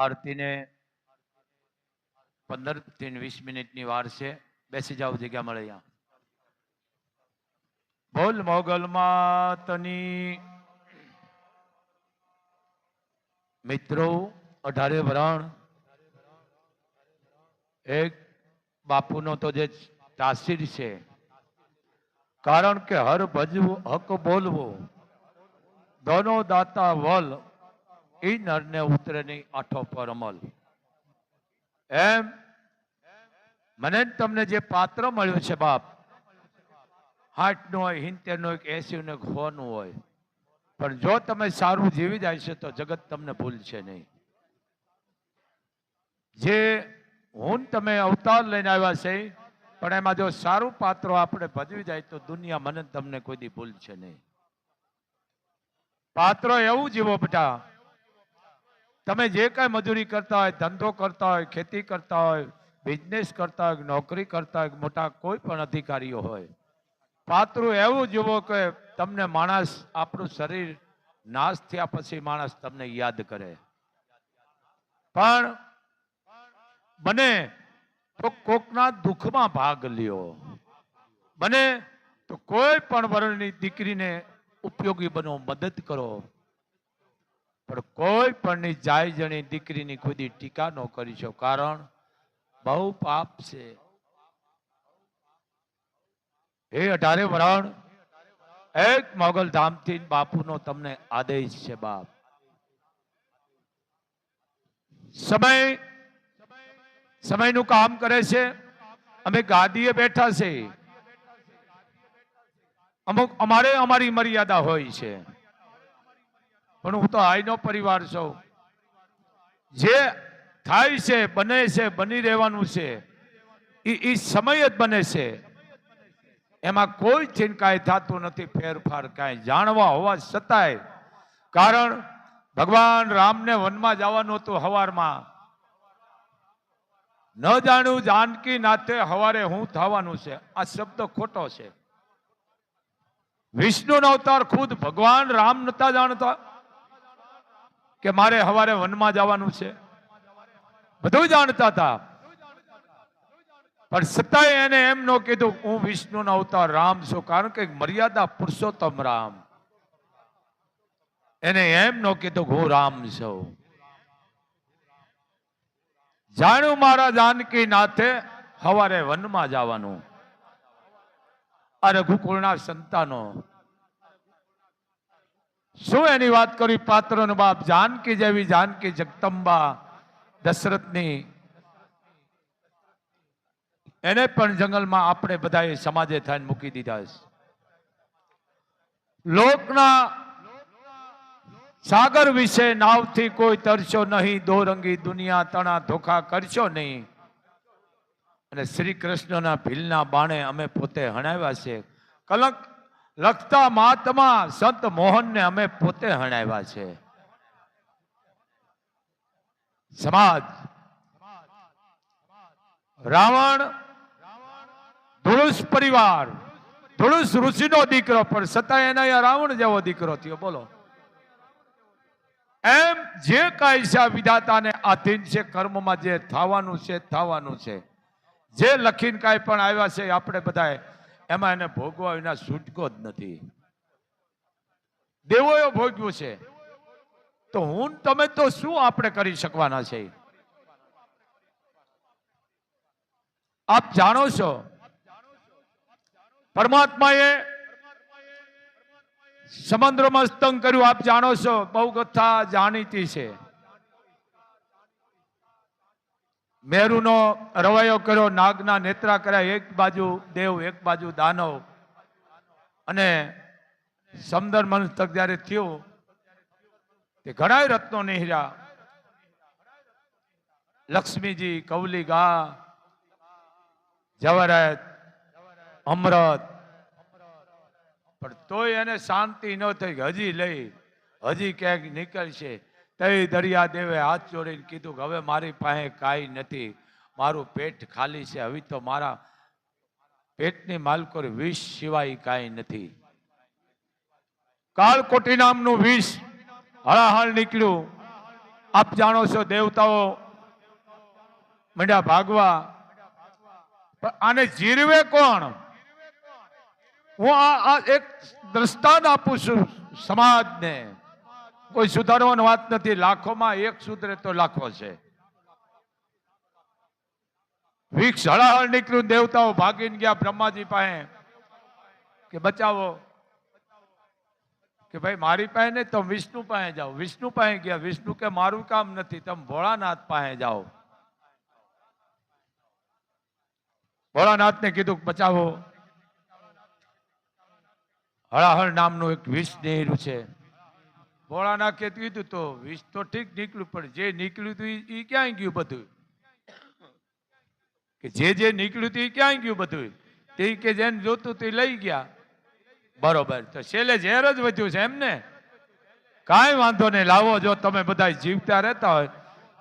આરતીને પંદરથી વીસ મિનિટની વાર છે. બેસી જાઓ જગ્યા મળે અહીંયા. બોલ મોગલ માતની. મિત્રો, અઢારે વરાણ. એક બાપુનો તો જે તાસીર છે. કારણ કે હર ભજવું હક બોલવું. દોનો દાતા વલ ઈ નરને ઉતરે નહીં આઠો પર અમલ. એમ? મને તમને જે પાત્ર મળ્યું છે બાપ હાથનું હોય હિંતેરનું હોય, કે એસી નું સો નું હોય. પણ જો તમે સારું જીવી જાય છે તો જગત તમને ભૂલશે નહીં. જે હું તમે અવતાર લઈને આવ્યા છે, પણ એમાં જો સારું પાત્ર આપણે ભજવી જાય તો દુનિયા મને તમને કોઈ દી ભૂલશે નહીં. પાત્ર એવું જીવો બેટા તમે જે કાંઈ મજૂરી કરતા હોય, ધંધો કરતા હોય, ખેતી કરતા હોય બિઝનેસ કરતા હોય, નોકરી કરતા હોય, મોટા કોઈ પણ અધિકારીઓ હોય. પાત્રું એવું જુઓ કે તમને માણસ આપણું શરીર નાશ થયા પછી માણસ તમને યાદ કરે. પણ બને તો કોકના દુઃખમાં ભાગ લ્યો. બને તો કોઈ પણ વર્ણની દીકરીને ઉપયોગી બનો મદદ કરો. પણ કોઈ પણની જાય જણી દીકરીની ખુદી ટીકા ન કરી છો કારણ બહુ પાપ છે. એ અઢારે વરાણ, એક મોગલ ધામથી બાપુનો તમને આદેશ છે બાપ. સમય, સમયનું કામ કરે છે. અમે ગાદીએ બેઠા છે. અમુક અમારે અમારી મર્યાદા હોય છે. પણ હું તો આઈનો પરિવાર છું. જે થાય છે, બને છે, બની રહેવાનું છે એ સમય જ બને છે. એમાં કોઈ ચિંકાય થતું નથી, ફેરફાર કાંઈ. જાણવા હોવા છતાંય. કારણ ભગવાન રામને વનમાં જવાનું હતું હવારમાં. ન જાણ્યું જાનકી નાથે હવારે હું થવાનું છે. આ શબ્દ ખોટો છે. વિષ્ણુનો અવતાર ખુદ ભગવાન રામ નતા જાણતા. કે મારે હવારે વનમાં જવાનું છે. બધું જાણતા હતા. પણ છતાંય એને એમ ન કીધું, હું વિષ્ણુનો અવતાર રામ છું, કારણ કે મર્યાદા પુરુષોત્તમ રામ. એને એમ ન કીધું હું રામ છું. જાણ્યું મારા જાનકી નાથે હવારે વનમાં જવાનું. આ રઘુકુળના સંતાનો શું એની વાત કરી? પાત્રનો બાપ જાનકી જેવી, જાનકી જગદંબા દશરથની. એને પણ જંગલમાં આપણે બધાએ સમાજે થઈને મૂકી દીધા છે. લોકના સાગર વિશે નાવથી કોઈ તરશો નહીં, દોરંગી દુનિયા તણા ધોખા કરશો નહીં. અને શ્રી કૃષ્ણના ભીલના બાણે અમે પોતે હણાવ્યા છે. કલંક લખતા મહાત્મા સંત મોહનને અમે પોતે હણાવ્યા છે. સમાજ. રાવણ, ધુળુસ પરિવાર. ધુળુસ ઋષિનો દીકરો, પણ છતાં એના રાવણ જેવો દીકરો થયો, બોલો. એમ જે છે વિધાતાને આધીન છે, કર્મમાં જે થવાનું છે થવાનું છે. જે લખીને કાંઈ પણ આવ્યા છે આપણે બધાએ એમાં એને ભોગવા વિના છૂટકો જ નથી. દેવોએ ભોગવ્યું છે. તો હું તમે તો શું આપણે કરી શકવાના છે? આપ જાણો છો? પરમાત્માએ સમુદ્રમાં સ્તંગ કર્યું. આપ જાણો છો? બહુ કથા જાણીતી છે. મેરુનો રવાયો કર્યો, નાગના નેત્રા કર્યા, એક બાજુ દેવ, એક બાજુ દાનવ. અને સમદર મનસ્તક જ્યારે થયું, તે ઘણા રત્નો નિહર્યા. લક્ષ્મીજી કવલી ગા જવરત અમૃત. પણ તોય એને શાંતિ ન થઈ હજી લઈ, હજી ક્યાંક નીકળશે. તઈ દરિયા દેવે હાથ જોડીને કીધું કે, હવે મારી પાસે કાંઈ નથી. મારું પેટ ખાલી છે. હવે તો મારા પેટની માલકોર વિષ સિવાય કાંઈ નથી. કાળકોટી નામનું વિષ હળાહળ નીકળ્યું. આપ જાણો છો દેવતાઓ મંડ્યા ભાગવા. આને જીરવે કોણ? હું આ આ એક દ્રષ્ટાંત આપું છું સમાજને. કોઈ સુધારવાની વાત નથી. લાખોમાં એક સુધરે તો લાખો છે. વિક્ષ હળાહળ નીકળ્યું, દેવતાઓ ભાગીને ગયા બ્રહ્માજી પાસે કે બચાવો. કે ભાઈ, મારી પાસે નહીં, તમે વિષ્ણુ પાસે જાઓ. વિષ્ણુ પાસે ગયા. વિષ્ણુ કે, મારું કામ નથી, તમે ભોળાનાથ પાસે જાઓ. ભોળાનાથને કીધું બચાવો. હળાહળ નામનું એક વિષ છે. ભોળાનાથે કીધું તો વિષ તો ઠીક નીકળ્યું, પણ જે નીકળ્યું હતું એ ક્યાં ગયું બધું? કે જે જે નીકળ્યું હતું એ ક્યાં ગયું બધું? તે કે જેને જોતું તે લઈ ગયા. બરોબર, તો છેલ્લે ઝેર જ વધ્યું છે એમ ને? કાંઈ વાંધો નહીં, લાવો, જો તમે બધા જીવતા રહેતા હોય,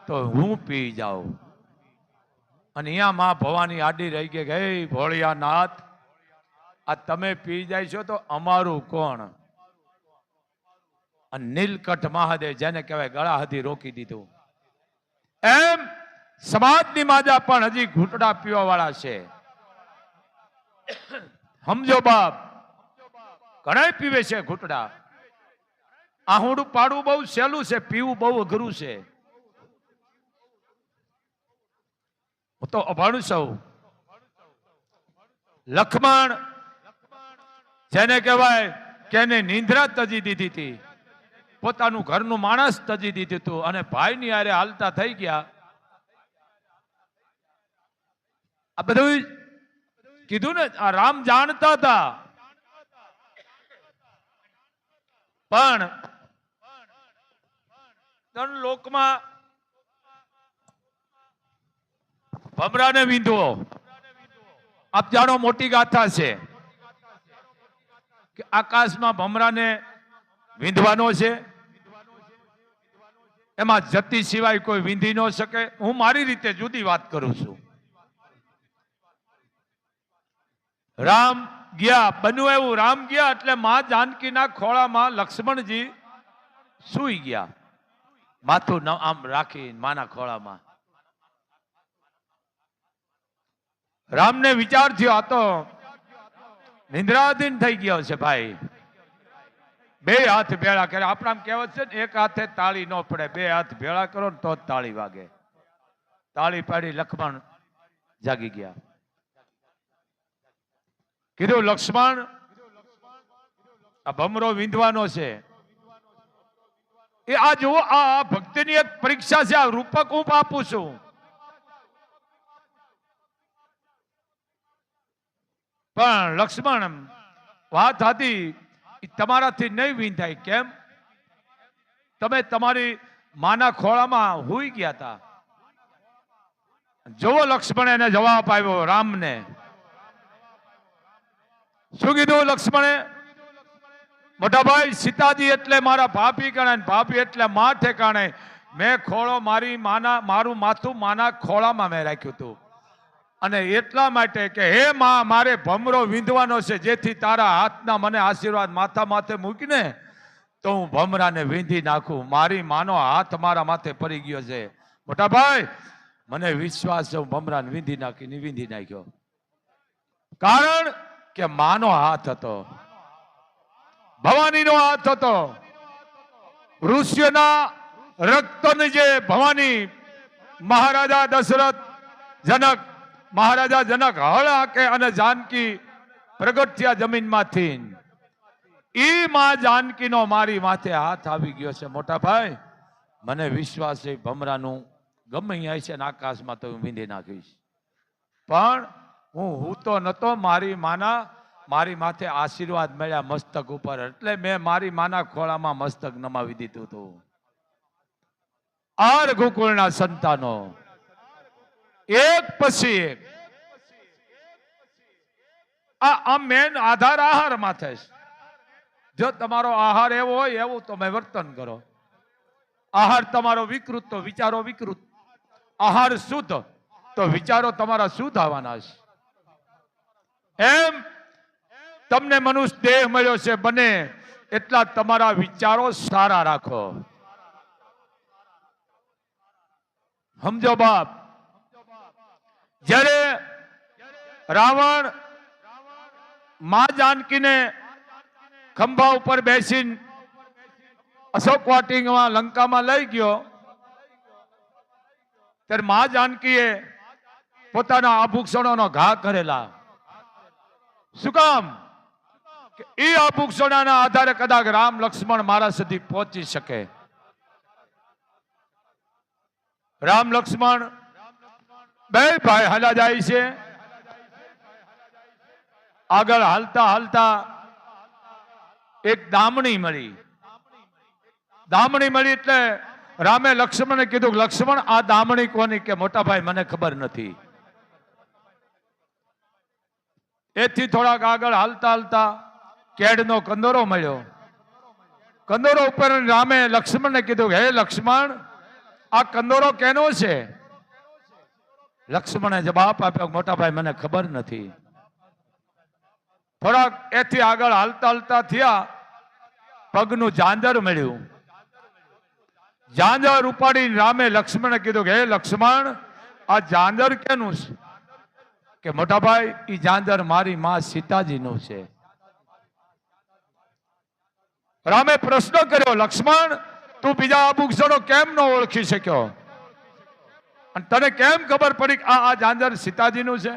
તો હું પી જાઉં. અને અહીંયા માં ભવાની આડી રહી ગઈ હે ભોળિયાનાથ, આ તમે પી જાય છો તો અમારું કોણ? અને નીલકંઠ મહાદેવ જેને કહેવાય ગળા હદી રોકી દીધું. એમ સમાજની માજા પણ હજી ઘૂંટડા પીવા વાળા છે. સમજો બાપ. ઘણા પીવે છે ઘૂંટડા. આહુડું પાડવું બહુ સહેલું છે, પીવું બહુ અઘરું છે. હું તો અભાણું સૌ લખમણ જેને કહેવાય કે નિંદ્રા તજી દીધી હતી. પોતાનું ઘરનું માણસ તજી દીધું હતું અને ભાઈની હારે હાલતા થઈ ગયા. આ બધું કીધું ને, આ રામ જાણતા હતા. પણ ત્રણ લોકમાં ભમરાને વિંધવો. આપ જાણો મોટી ગાથા છે કે આકાશમાં ભમરાને વિંધવાનો છે? એમાં જતી સિવાય કોઈ વિંધી ન શકે. હું મારી રીતે જુદી વાત કરું છું. રામ ગયા, બન્યું એવું. રામ ગયા એટલે માં જાનકીના ખોળામાં લક્ષ્મણજી સૂઈ ગયા. માથું આમ રાખી માના ખોળામાં. રામને વિચાર થયો, આ તો નિંદ્રાધીન થઈ ગયો છે ભાઈ. બે હાથ ભેળા કરે. આપણા કહેવત છે ને, એક હાથે તાળી ન પડે, બે હાથ ભેળા કરો ને તો જ તાળી વાગે. તાળી પાડી લક્ષ્મણ જાગી ગયા. કીધું, લક્ષ્મણ, આ ભમરો વિંધવાનો છે. એ આ જુઓ, આ ભક્તિની એક પરીક્ષા છે, આ રૂપક હું આપું છું. પણ લક્ષ્મણ, વાત હતી તમારાથી નહીં વિંધાય. કેમ? તમે તમારી માના ખોળામાં હુઈ ગયા હતા જોવો લક્ષ્મણ એને જવાબ આવ્યો રામને. શું કીધું લક્ષ્મણે? મોટા ભાઈ, સીતાજી એટલે મારા ભાભી ને ભાભી એટલે માથે ઠેકાણે મેં ખોળો મારી માના, મારું માથું માના ખોળામાં મેં રાખ્યું હતું. અને એટલા માટે કે, હે માં, મારે ભમરો વીંધવાનો છે, જેથી તારા હાથના મને આશીર્વાદ માથા માથે મૂકીને તો હું ભમરાને વીંધી નાખું. મારી માનો હાથ મારા માથે પડી ગયો છે. મોટા ભાઈ મને વિશ્વાસ છે, હું ભમરાને વીંધી નાખીને વીંધી નાખ્યો. કારણ કે માનો હાથ હતો. ભવાનીનો હાથ હતો. ઋષ્યના રક્તની જે ભવાની મહારાજા દશરથ જનક મહારાજા જનક હળ હાકે અને જાનકી પ્રગટ થયા જમીનમાંથી. ઈ માં જાનકીનો મારી માથે હાથ આવી ગયો છે, મોટા ભાઈ. મને વિશ્વાસ છે, ભમરાનું ગમે અહીંયા છે ને આકાશમાં તો હું વીંધી નાખીશ. પણ હું હું તો નતો મારી માના, મારી માથે આશીર્વાદ મળ્યા મસ્તક ઉપર. એટલે મેં મારી માના ખોળામાં મસ્તક નમાવી દીધું હતું. આર ગોકુળના સંતાનો. એક પછી એક. આ મેન આધાર આહાર માથે જો તમારો આહાર એવો હોય, એવું તમે વર્તન કરો. આહાર તમારો વિકૃત, તો વિચારો વિકૃત. આહાર શુદ્ધ, તો વિચારો તમારા શુદ્ધ આવવાના છે. એમ તમને મનુષ્ય દેહ મળ્યો છે, બને એટલા તમારા વિચારો સારા રાખો. સમજો બાપ. જ્યારે રાવણમાં જાનકીને ખંભા ઉપર બેસીને અશોક વાટિંગમાં લંકામાં લઈ ગયો, ત્યારે માં જાનકીએ પોતાના આભૂષણોનો ઘા કરેલા. શું કામ? એ આભૂષણોના આધારે કદાચ રામ લક્ષ્મણ મારા સુધી પહોંચી શકે. રામ લક્ષ્મણ બે ભાઈ હાલા જાય છે. આગળ હાલતા હાલતા એક દામણી મળી. દામણી મળી એટલે રામે લક્ષ્મણે કીધું, લક્ષ્મણ, આ દામણી કોની કે મોટા ભાઈ મને ખબર નથી. એથી થોડાક આગળ હાલતા હાલતા કેડનો કંદોરો મળ્યો. કંદોરો ઉપર રામે લક્ષ્મણને કીધું, હે લક્ષ્મણ, આ કંદોરો કેનો છે? લક્ષ્મણે જવાબ આપ્યો મોટા ભાઈ મને ખબર નથી. થોડાક એથી આગળ હાલતા હાલતા થયા, પગનું જાંજર મળ્યું. જાંજર ઉપાડી રામે લક્ષ્મણે કીધું કે, હે લક્ષ્મણ, આ જાંજર કેનું છે? કે મોટા ભાઈ ઈ જાંજર મારી માં સીતાજીનું છે. રામે પ્રશ્ન કર્યો, લક્ષ્મણ, તું બીજા આભૂષણો કેમ ન ઓળખી શક્યો? અને તને કેમ ખબર પડી આ આ જાંજર સીતાજીનું છે?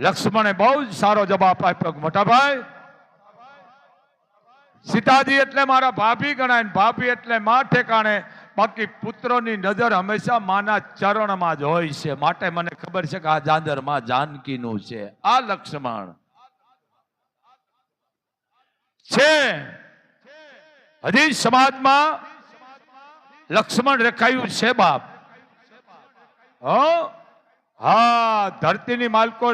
લક્ષ્મણે બહુ જ સારો જવાબ આપ્યો મોટાભાઈ મોટા સીતાજી એટલે મારા ભાભી ગણાય ભાભી એટલે માં ઠેકાણે બાકી પુત્રોની નજર હંમેશા માના ચરણમાં જ હોય છે. માટે મને ખબર છે કે આ જાંજરમાં જાનકીનું છે. આ લક્ષ્મણ છે. હજી સમાજમાં લક્ષ્મણ રખાયું છે બાપ. હો? ધરતીની માલકો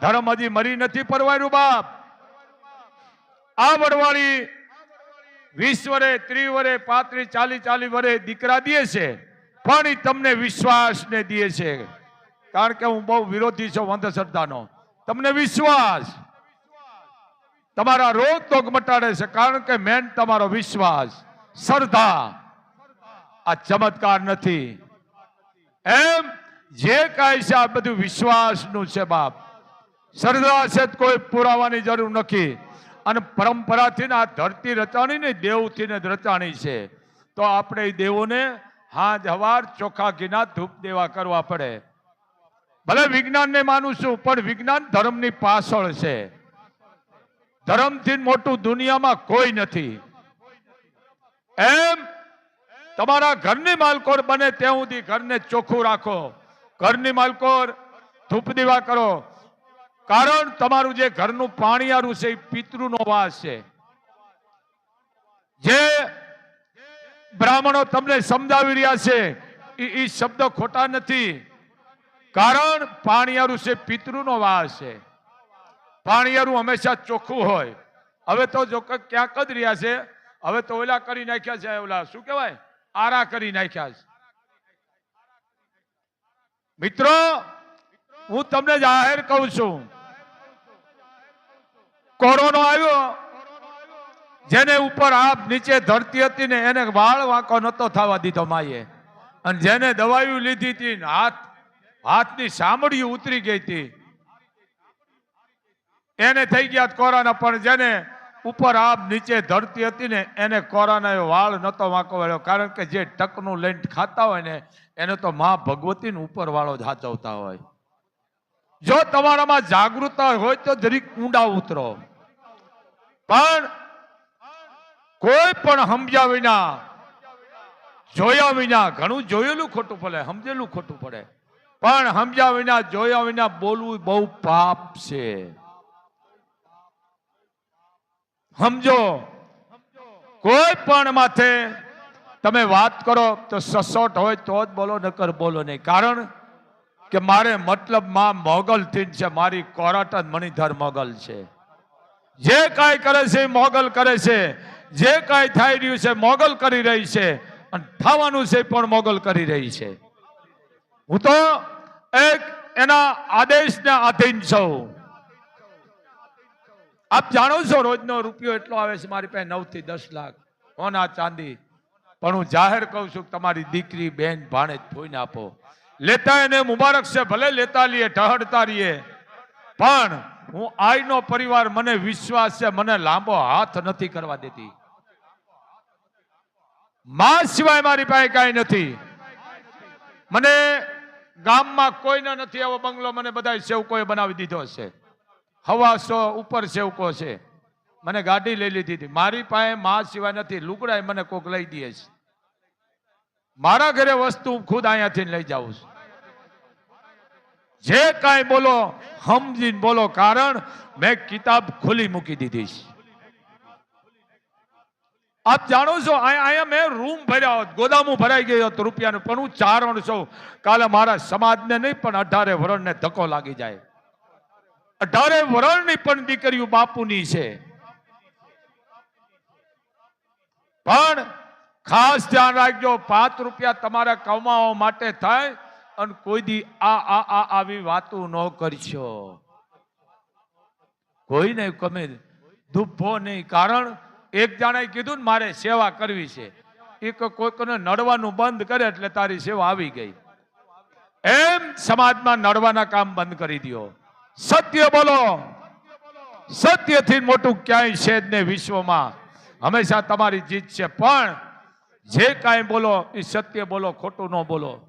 ધર્મ હજી મરી નથી પરવાયું બાપ. આ વડવાળી વીસ વરે ત્રી વરે પાંત્રીસ ચાલી ચાલી વરે દીકરા દે છે, પણ એ તમને વિશ્વાસ ને દે છે. કારણ કે હું બહુ વિરોધી છું અંધશ્રદ્ધાનો. તમને વિશ્વાસ? તમારા રોગ તોગ મટાડે છે, કારણ કે મેન તમારો વિશ્વાસ. શ્રદ્ધા. આ ચમત્કાર નથી. એમ જે કાંઈ છે, આ બધું વિશ્વાસનું છે બાપ. સરદાર છે કોઈ પુરાવાની જરૂર નથી. અને પરંપરાથી આ ધરતી રચાણી ને દેવથી ને રચાણી છે. તો આપણે દેવોને હા હવાર ચોખા ઘીના ધૂપ દેવા કરવા પડે. ભલે વિજ્ઞાનને માનું છું પણ વિજ્ઞાન ધર્મની પાછળ છે. ધર્મથી મોટું દુનિયામાં કોઈ નથી. એમ તમારા ઘરની માલકોર બને ત્યાં સુધી ઘરને ચોખ્ખું રાખો. ઘરની માલકોર, ધૂપ દીવા કરો. કારણ તમારું જે ઘરનું પાણીયારું છે એ પિતૃનો વાસ છે. જે બ્રાહ્મણો તમને સમજાવી રહ્યા છે, એ શબ્દ ખોટા નથી. કારણ પાણીયારું છે પિતૃનો વાસ છે. પાણીયારું હંમેશા ચોખ્ખું હોય. હવે તો જો ક્યાંક જ રહ્યા છે, હવે તો ઓલા કરી નાખ્યા છે, ઓલા. શું કહેવાય? આરા કરી નાખ્યા છે. મિત્રો, હું તમને જાહેર કહું છું, કોરોનો આવ્યો, જેને ઉપર આપ નીચે ધરતી હતી ને એને વાળ વાંકો નતો થવા દીધો માએ. અને જેને દવાઈઓ લીધી હતી હાથ, હાથની સામડી ઉતરી ગઈ હતી. એને થઈ ગયા કોરોના, પણ જેને ઉપર આપ નીચે ધરતી હતી ને, એને કોરાના વાળ નહોતો વાંકો વાળ્યો. કારણ કે જે ટકનું લઈને ખાતા હોય ને, એને તો મા ભગવતી ઉપર વાળો જ હાચવતા હોય. જો તમારામાં જાગૃતતા હોય તો જરીક ઊંડા ઉતરો. પણ કોઈ પણ સમજ્યા વિના, જોયા વિના, ઘણું જોયેલું ખોટું પડે સમજેલું ખોટું પડે પણ સમજ્યા વિના, જોયા વિના બોલવું બહુ પાપ છે. સમજો. કોઈ પણ માથે તમે વાત કરો તો સસોટ હોય તો જ બોલો, નકર બોલો નહીં. કારણ કે મારે મતલબમાં મોગલ થી છે. મારી કોરાટ જ મણિધર મોગલ છે. જે કાંઈ કરે છે મોગલ કરે છે. જે કાંઈ થઈ રહ્યું છે મોગલ કરી રહી છે. અને થવાનું છે પણ મોગલ કરી રહી છે. હું તો એક એના આદેશને આધીન છું. આપ જાણો છો રોજનો રૂપિયો એટલો આવે છે મારી પાસે નવથી દસ લાખ. સોના ચાંદી? પણ હું જાહેર કહું છું તમારી દીકરી, બેન, ભાણે ધોઈને આપો. લેતા એને મુબારક છે, ભલે લેતા લઈએ ટહડતા રહીએ. પણ હું આઈનો પરિવાર, મને વિશ્વાસ છે, મને લાંબો હાથ નથી કરવા દેતી. માં સિવાય મારી પાસે કાંઈ નથી. મને ગામમાં કોઈને નથી એવો બંગલો મને બધા સેવકોએ બનાવી દીધો છે. હવાસો ઉપર સેવકો છે. મને ગાડી લઈ લીધી હતી. મારી પાસે માં સિવાય નથી. લુગડાય મને કોક લઈ દે છે. મારા ઘરે વસ્તુ ખુદ અહીંયાથી લઈ જાઉં છું. જે કાંઈ બોલો સમજીને બોલો, કારણ મેં કિતાબ ખુલી મૂકી દીધી છે. આપ જાણો છો અહીંયા મેં રૂમ ભર્યા હોત, ગોદામું ભરાઈ ગયો હોત રૂપિયાનું, પણ હું ચારણ છું કાલે મારા સમાજને નહીં, પણ અઢારે વરણને ધક્કો લાગી જાય. અઢારે વરણની પણ દીકરીઓ બાપુની છે. પણ ખાસ ધ્યાન રાખજો, પાંચ રૂપિયા તમારા કમાવા માટે થાય અને કોઈ દી આ આ આ આવી વાતો ન કરશો. કોઈને ગમે દુભો નહીં, કારણ એક જાણે કીધું ને મારે સેવા કરવી છે. એ કોઈકને નડવાનું બંધ કરે એટલે તારી સેવા આવી ગઈ. એમ સમાજમાં નડવાના કામ બંધ કરી દો સત્ય બોલો. સત્યથી મોટું ક્યાંય છે જ નહીં વિશ્વમાં. હંમેશા તમારી જીત છે, પણ જે કાંઈ બોલો એ સત્ય બોલો, ખોટું ન બોલો.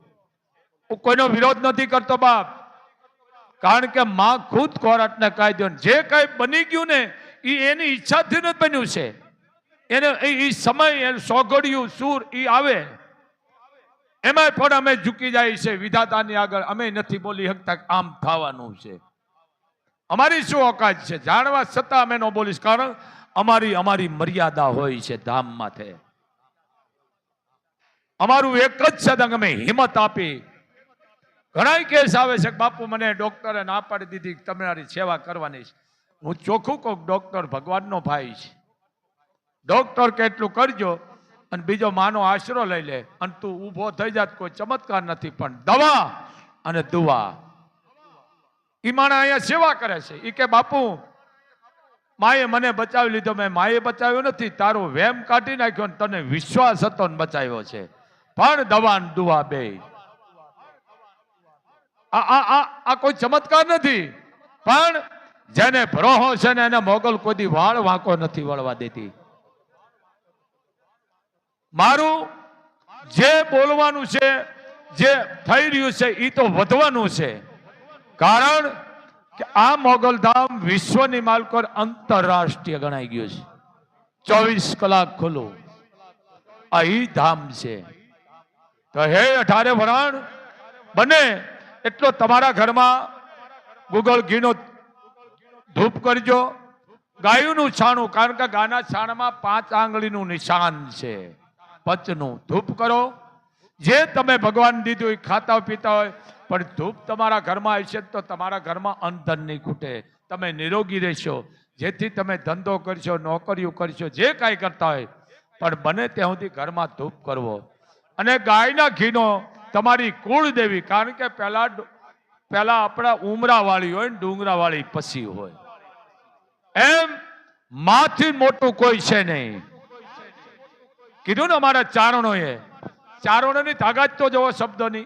હું કોઈનો વિરોધ નથી કરતો બાપ. કારણ કે માં ખુદ ખોરાકને કાયદો જે કાંઈ બની ગયું ને, એ એની ઈચ્છાથી જ બન્યું છે. એને એ સમય એ સોગડિયું, સૂર એ આવે. એમાં પણ અમે ઝૂકી જાય છે, વિધાતાની આગળ. અમે નથી બોલી શકતા આમ થવાનું છે. અમારી શું ઓકાત છે? જાણવા છતાં અમે ન બોલીશ, કારણ અમારી અમારી મર્યાદા હોય છે ધામ માથે. અમારું એક જ સદંગ અમે હિંમત આપી. ઘણા કેસ આવે છે બાપુ મને ડોક્ટરે ના પાડી દીધી તમારી સેવા કરવાની છે. હું ચોખ્ખું કહું ડોક્ટર ભગવાનનો ભાઈ છે. ડોક્ટર કેટલું કરજો અને બીજો માનો આશરો લઈ લે અને તું ઊભો થઈ જાત, કોઈ ચમત્કાર નથી પણ દવા અને દુવા ઈ માણસ અહીંયા સેવા કરે છે. એ કે, બાપુ, માએ મને બચાવી લીધો, મેં માએ બચાવ્યો નથી, તારો વેમ કાઢી નાખ્યો ને તને વિશ્વાસ હતો ને બચાવ્યો છે. પણ દવાન દુવા બે. આ કોઈ ચમત્કાર નથી. પણ જેને ભરોહો છે ને એને મોગલ કોઈ વાળ વાંકો નથી વળવા દેતી. મારું જે બોલવાનું છે, જે થઈ રહ્યું છે એ તો વધવાનું છે. કારણ કે આ મોગલધામ વિશ્વની માલકોર આંતરરાષ્ટ્રીય ગણાઈ ગયો છે. ચોવીસ કલાક ખુલ્લું. અહીં ધામ છે. તો હે અઢારે વરાણ, બને એટલો તમારા ઘરમાં ગુગળ ઘીનો ધૂપ કરજો. ગાયુંનું છાણું, કારણ કે ગાના છાણમાં પાંચ આંગળીનું નિશાન છે. પચનું ધૂપ કરો. જે તમે ભગવાન દીધું એ ખાતા હોય પીતા હોય પણ ધૂપ તમારા ઘરમાં હશે તો તમારા ઘરમાં અંધન નહીં ખૂટે. તમે નિરોગી રહેશો. જેથી તમે ધંધો કરશો, નોકરીઓ કરશો, જે કાંઈ કરતા હોય. પણ બને ત્યાં સુધી ઘરમાં ધૂપ કરવો. અને ગાયના ઘીનો તમારી કુળદેવી કારણ કે પહેલા પહેલા આપણા ઉમરાવાળી હોય ને ડુંગરાવાળી પછી હોય. એમ માથી મોટું કોઈ છે નહીં. કીધું ને અમારા ચારણોએ. ચારણોની તાકાત તો જવો શબ્દોની.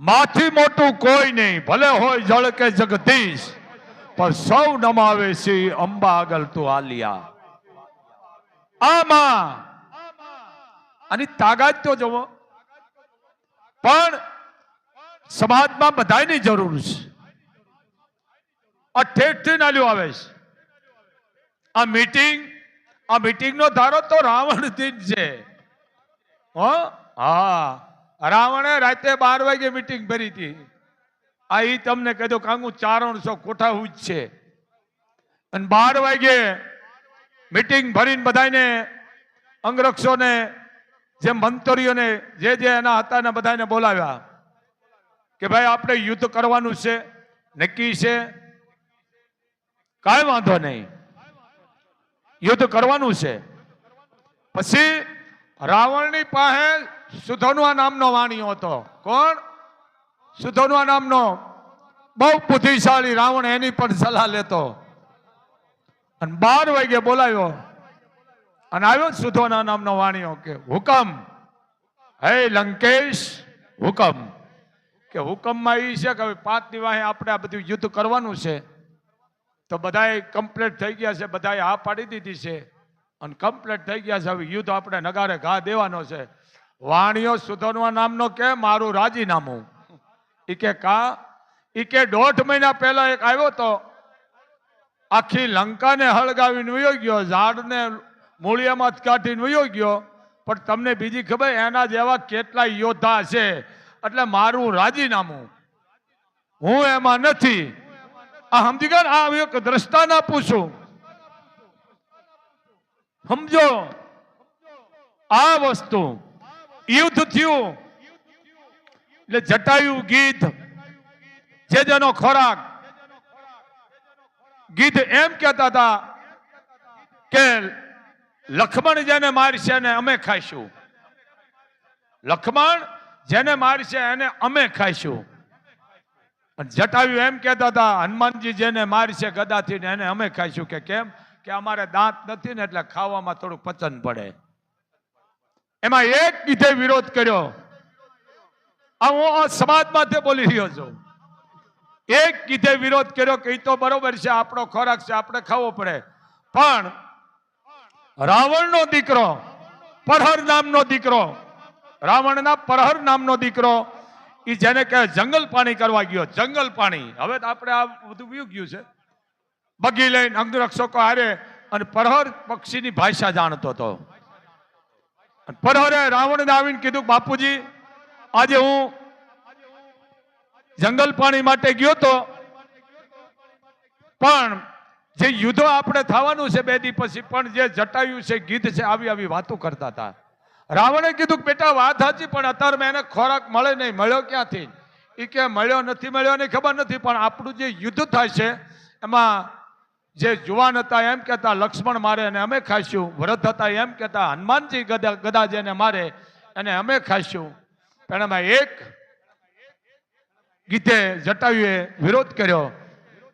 માથી મોટું કોઈ નહીં. ભલે હોય જળ કે જગદીશ, પણ સૌ નમાવે છે અંબા આગળ તું આલિયા. આમાં આની તાકાત તો જવો. પણ સમાજમાં બધાની જરૂર છે. આ ઠેઠથી નાલ્યું આવે છે. આ મીટિંગ આ મીટિંગ નો ધારો તો રાવણથી જ છે. હા. રાવણે રાતે બાર વાગે મીટિંગ ભરી હતી. આ ઈ તમને કહી દો કાંગુ ચારણ છો કોઠા જ છે. અને બાર વાગે મિટિંગ ભરીને બધાને અંગરક્ષોને, જે મંતરીઓને, જે જે એના હતા ને બધાને બોલાવ્યા કે ભાઈ આપણે યુદ્ધ કરવાનું છે, નક્કી છે. કાંઈ વાંધો નહીં. યુદ્ધ કરવાનું છે. પછી રાવણની પાસે સુધનવા નામનો વાણિયો હતો. કોણ? સુધનવા નામનો બહુ બુદ્ધિશાળી રાવણ એની પણ સલાહ લેતો. અને બાર વાગે બોલાવ્યો અને આવ્યો સુધોના નામનો વાણિયો કે, હુકમ. હે લંકેશ, હુકમ. કે, હુકમમાં એ છે કે હવે પાંચ દિવાહે આપણે આ બધું યુદ્ધ કરવાનું છે. તો બધાએ કમ્પ્લીટ થઈ ગયા છે બધાએ હા પાડી દીધી છે. અને કમ્પ્લીટ થઈ ગયા છે, હવે યુદ્ધ આપણે નગારે ઘા દેવાનો છે. વાણિયો સુધરવા નામનો કે, મારું રાજીનામું. ઈ કે કા ઈ કે દોઢ મહિના પહેલા એક આવ્યો તો, આખી લંકાને હળગાવીને વયો ગયો, ઝાડને મૂળિયામાં કાઢીને વયો ગયો. પણ તમને બીજી ખબર, એના જેવા કેટલા યોદ્ધા છે. એટલે મારું રાજીનામું. હું એમાં નથી. આ સમજી ગયા ને? આ એક દ્રષ્ટાન આપું છું. સમજો? આ વસ્તુ. યુદ્ધ થયું. એટલે જટાયું ગીધ જે જેનો ખોરાક. ગીધ એમ કહેતા હતા કે લખમણ જેને મારશે ને અમે ખાઈશું. લખમણ જેને મારશે એને અમે ખાઈશું. જટાયુ એમ કહેતા હતા, હનુમાનજી જેને મારશે ગદાથી એને અમે ખાઈશું. કે કેમ? કે અમારે દાંત નથી ને એટલે ખાવામાં થોડું પચન પડે. એમાં એક કીધે વિરોધ કર્યો. આ હું આ માટે બોલી રહ્યો છું. એક કીધે વિરોધ કર્યો કે તો બરોબર છે, આપણો ખોરાક છે, આપણે ખાવો પડે. પણ રાવણનો દીકરો, પરહર નામનો દીકરો, રાવણના પરહર નામનો દીકરો એ જેને કહે જંગલ પાણી કરવા ગયો, જંગલ પાણી. હવે તો આપણે આ બધું વ્યુ ગયું છે. બગી લઈને અંગરક્ષકો હારે અને પરહર પક્ષીની ભાષા જાણતો હતો. અને પરહરે રાવણને આવીને કીધું, બાપુજી, આજે હું જંગલ પાણી માટે ગયો તો પણ જે યુદ્ધ આપણે થવાનું છે બે દી પછી, પણ જે જટાયું છે, ગીધ છે, આવી આવી વાતો કરતા હતા. રાવણે કીધું, બેટા, વાત સાચી, પણ અત્યારે એને ખોરાક મળે નહીં, મળ્યો ક્યાંથી? એ કે, મળ્યો નથી, મળ્યો ની ખબર નથી, પણ આપણું જે યુદ્ધ થાય છે, એમાં જે જુવાન હતા એમ કહેતા, લક્ષ્મણ મારે અને અમે ખાઈશું. વરદ હતા એમ કહેતા, હનુમાનજી ગદા ગદા જેને મારે અને અમે ખાઈશું. પણ એમાં એક ગીતે જટાયુએ વિરોધ કર્યો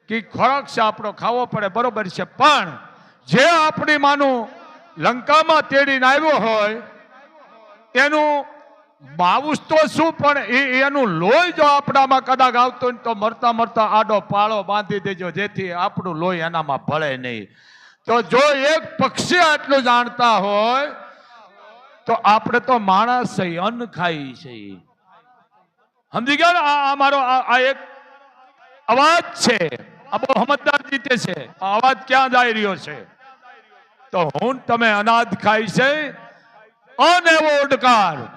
કે ખોરાક છે આપણો, ખાવો પડે, બરોબર છે, પણ જે આપણી માનું લંકામાં તેડીને આવ્યો હોય, એનું માવુસ તો શું, પણ એ એનું લોહી જો આપણામાં કદાચ આવતું હોય તો મરતા મરતા આડો પાળો બાંધી દેજો, જેથી આપણું લોહી એનામાં ભળે નહીં. તો જો એક પક્ષી આટલું જાણતા હોય, તો આપણે તો માણસ અન્ન ખાઈ છે. સમજી ગયા આ અમારો મારો આ એક અવાજ છે. આ બહુ સમજદાર રીતે છે. અવાજ ક્યાં જઈ રહ્યો છે? તો હું તમે અનાજ ખાઈ છે. અનેવો ઉડકાર.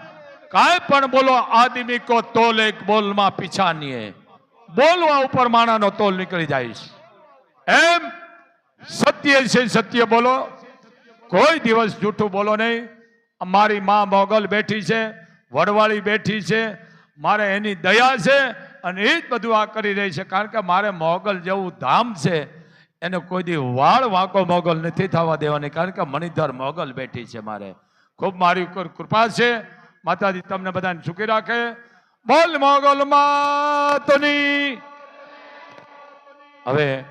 કાંઈ પણ બોલો, આદમી તોલ એક બોલમાં પીછા નહીં બોલવા ઉપર માણાનો તોલ નીકળી જાય છે. એમ સત્ય છે, સત્ય બોલો. કોઈ દિવસ જૂઠું બોલો નહીં. મારી માં મોગલ બેઠી છે, વડવાળી બેઠી છે, મારે એની દયા છે અને એ જ બધું આ કરી રહી છે. કારણ કે મારે મોગલ જેવું ધામ છે, એને કોઈ દી વાળ વાંકો મોગલ નથી થવા દેવાની. કારણ કે મણિધર મોગલ બેઠી છે મારે. ખૂબ મારી ઉપર કૃપા છે. માતાજી તમને બધાને સુખી રાખે. બોલ મોગલ માતની. હવે